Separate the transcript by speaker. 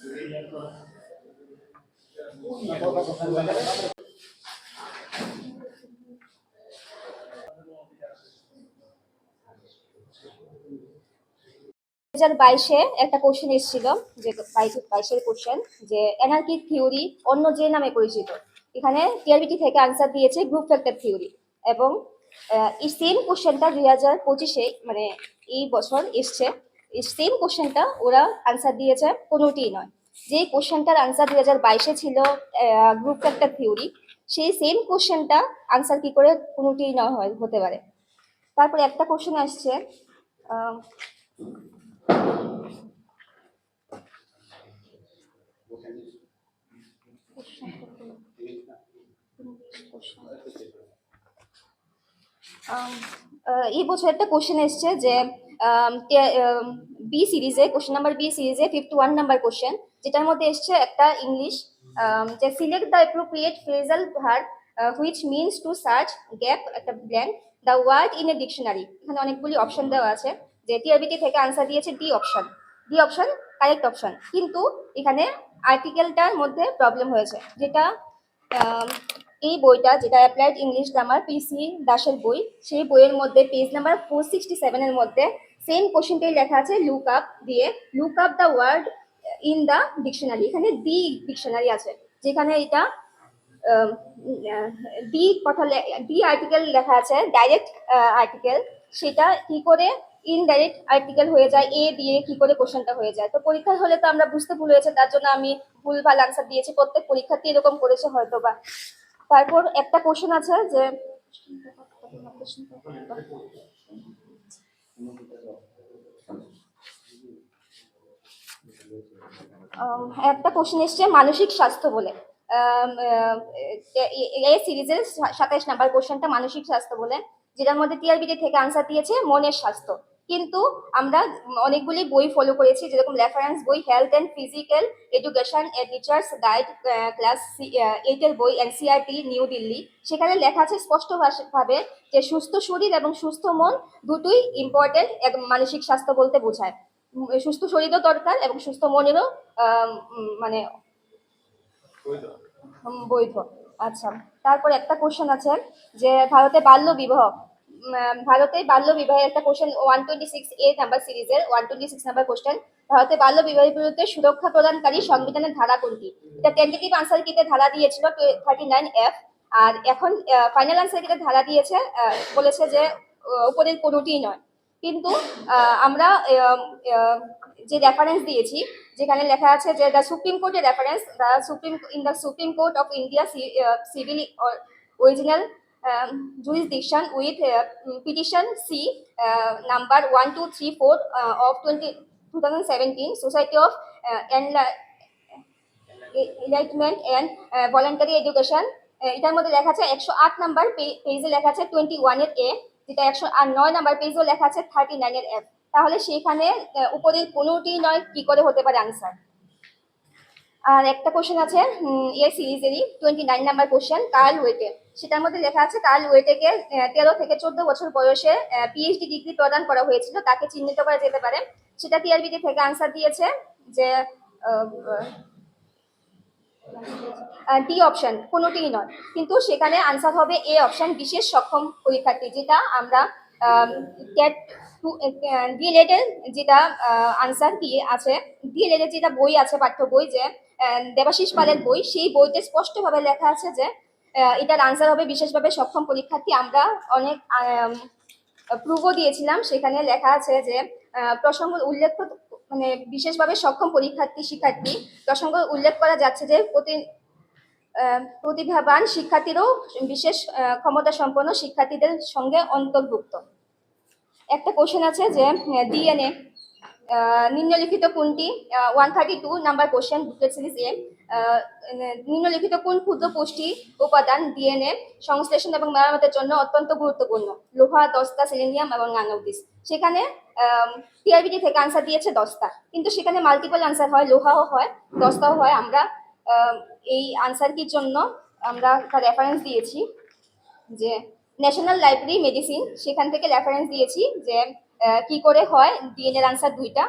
Speaker 1: হাজার বাইশে একটা কোশ্চেন এসেছিল, যে বাইশ, বাইশের কোশ্চেন যে এনার্কি থিওরি অন্য যে নামে পরিচিত, এখানে টিআরবিটি থেকে আনসার দিয়েছে গ্রুপ ফ্যাক্টর থিওরি এবং এই সেম কোশ্চেনটা দুই হাজার পঁচিশে মানে এই বছর এসছে। সেম কোশ্চেনটা ওরা আনসার দিয়েছে, কোনোটিই নয়। যে কোশ্চেনটার আনসার দুই হাজার বাইশে ছিল গ্রুপ ফ্যাক্টর থিওরি সেই সেম কোশ্চেনটা আনসার কি করে? কোনোটিই নয় হয়- হতে পারে। তারপরে একটা কোশ্চেন আসছে এই বছর একটা কোশ্চেন এসছে যে বি সিরিজে কোশ্চেন নাম্বার বি সিরিজে ফিফটি ওয়ান নাম্বার কোশ্চেন যেটার মধ্যে এসছে একটা ইংলিশ যে select the appropriate phrasal verb which means to search gap একটা blank the word in a dictionary এখানে অনেকগুলি অপশন দেওয়া আছে, যে টিআরবিটি থেকে আনসার দিয়েছে D option D option correct option কিন্তু এখানে আর্টিকেলটার মধ্যে প্রবলেম হয়েছে, যেটা এই বইটা যেটা অ্যাপ্লাইড ইংলিশ গ্রামার পিসি দাসের বই, সেই বইয়ের মধ্যে পেজ নাম্বার ফোর সিক্সটি সেভেনের মধ্যে সেম কোশ্চেনটাই লেখা আছে লুক আপ দিয়ে look up the word in the dictionary এখানে দি ডিকশনারি আছে, যেখানে এটা ডি কথা ডি আর্টিকেল লেখা আছে ডাইরেক্ট আর্টিকেল সেটা কি করে ইনডাইরেক্ট আর্টিকেল হয়ে যায় এ দিয়ে কি করে কোশ্চেনটা হয়ে যায়, তো পরীক্ষার হলে তো আমরা বুঝতে ভুল হয়েছে, তার জন্য আমি ভুলভাল আনসার দিয়েছি, প্রত্যেক পরীক্ষার্থী এরকম করেছে হয়তো বা তারপর একটা কোশ্চেন আছে যে একটা কোশ্চেন এসছে, মানসিক স্বাস্থ্য বলে। এই সিরিজের সাতাইশ নাম্বার কোশ্চেনটা মানসিক স্বাস্থ্য বলে, যেটার মধ্যে টিআরবিটি থেকে আনসার দিয়েছে মনের স্বাস্থ্য। কিন্তু আমরা অনেকগুলি বই ফলো করেছি যেরকম রেফারেন্স বই health and physical education a teachers guide class এইটের বই এনসিআরটি নিউ দিল্লি সেখানে লেখা আছে স্পষ্ট ভাবে যে সুস্থ শরীর এবং সুস্থ মন দুটোই ইম্পর্টেন্ট মানসিক স্বাস্থ্য বলতে বোঝায়। সুস্থ শরীরও দরকার এবং সুস্থ মনেরও মানে বৈধ। আচ্ছা তারপর একটা কোশ্চেন আছে যে ভারতে বাল্য বিবাহ ভারতে বাল্য বিবাহের একটা question one twenty six A number সিরিজের one twenty six number question ভারতে বাল্য বিবাহের বিরুদ্ধে সুরক্ষা প্রদানকারী সংবিধানের ধারা কোনটি? এটা টেন্টেটিভ আনসার কিতে ধারা দিয়েছিল থার্টি নাইন এফ আর এখন ফাইনাল আনসার কিতে ধারা দিয়েছে বলেছে যে উপরের কোনোটিই নয়। কিন্তু আমরা যে রেফারেন্স দিয়েছি, যেখানে লেখা আছে যে দ্য সুপ্রিম কোর্টের reference the supreme in the supreme court of India civil original jurisdiction with uh, petition C uh, number 1234 uh, of 20, 2017 Society of Enli- Enlightenment and Voluntary Education. এটার মধ্যে লেখা আছে একশো আট নাম্বার পেজে লেখা আছে টোয়েন্টি ওয়ানের এ যেটা একশো আর নয় নাম্বার পেজেও লেখা আছে থার্টি নাইনের এফ তাহলে সেখানে উপরের কোনোটি নয় কি করে হতে পারে আনসার আর একটা কোশ্চেন আছে A সিরিজেরই twenty nine number question Carl ওয়েটে সেটার মধ্যে লেখা আছে কার্ল ওয়েটেকে তেরো থেকে চোদ্দ বছর বয়সে পিএইচডি ডিগ্রি প্রদান করা হয়েছিল, তাকে চিহ্নিত করা যেতে পারে। সেটা টিআরবিটি থেকে আনসার দিয়েছে যে ডি অপশন কোনোটিই নয়। কিন্তু সেখানে আনসার হবে এ অপশন বিশেষ সক্ষম পরীক্ষার্থী, যেটা আমরা ডিএলএড যেটা আনসার দিয়ে আছে এর যেটা বই আছে, পাঠ্য বই যে দেবাশিস পালের বই, সেই বইতে স্পষ্টভাবে লেখা আছে যে এটার আনসার হবে বিশেষভাবে সক্ষম পরীক্ষার্থী। আমরা অনেক প্রুভও দিয়েছিলাম। সেখানে লেখা আছে যে প্রসঙ্গ উল্লেখ মানে বিশেষভাবে সক্ষম পরীক্ষার্থী শিক্ষার্থী, প্রসঙ্গ উল্লেখ করা যাচ্ছে যে প্রতি প্রতিভাবান শিক্ষার্থীরও বিশেষ ক্ষমতা সম্পন্ন শিক্ষার্থীদের সঙ্গে অন্তর্ভুক্ত। একটা কোশ্চেন আছে যে ডিএনএ নিম্নলিখিত কোনটি? One thirty two number question booklet series A নিম্নলিখিত কোন ক্ষুদ্র পুষ্টি উপাদান ডিএনএ সংশ্লেষণ এবং মেরামতের জন্য অত্যন্ত গুরুত্বপূর্ণ? লোহা, দস্তা সিলিনিয়াম এবং আনোডিস সেখানে টিআরবিটি থেকে আনসার দিয়েছে দস্তা। কিন্তু সেখানে মাল্টিপল আনসার হয়, লোহাও হয়, দস্তাও হয়। আমরা এই আনসার কির জন্য আমরা তার রেফারেন্স দিয়েছি যে ন্যাশনাল লাইব্রেরি মেডিসিন সেখান থেকে রেফারেন্স দিয়েছি যে কি করে হয়? ডিএনএর আনসার দুইটা।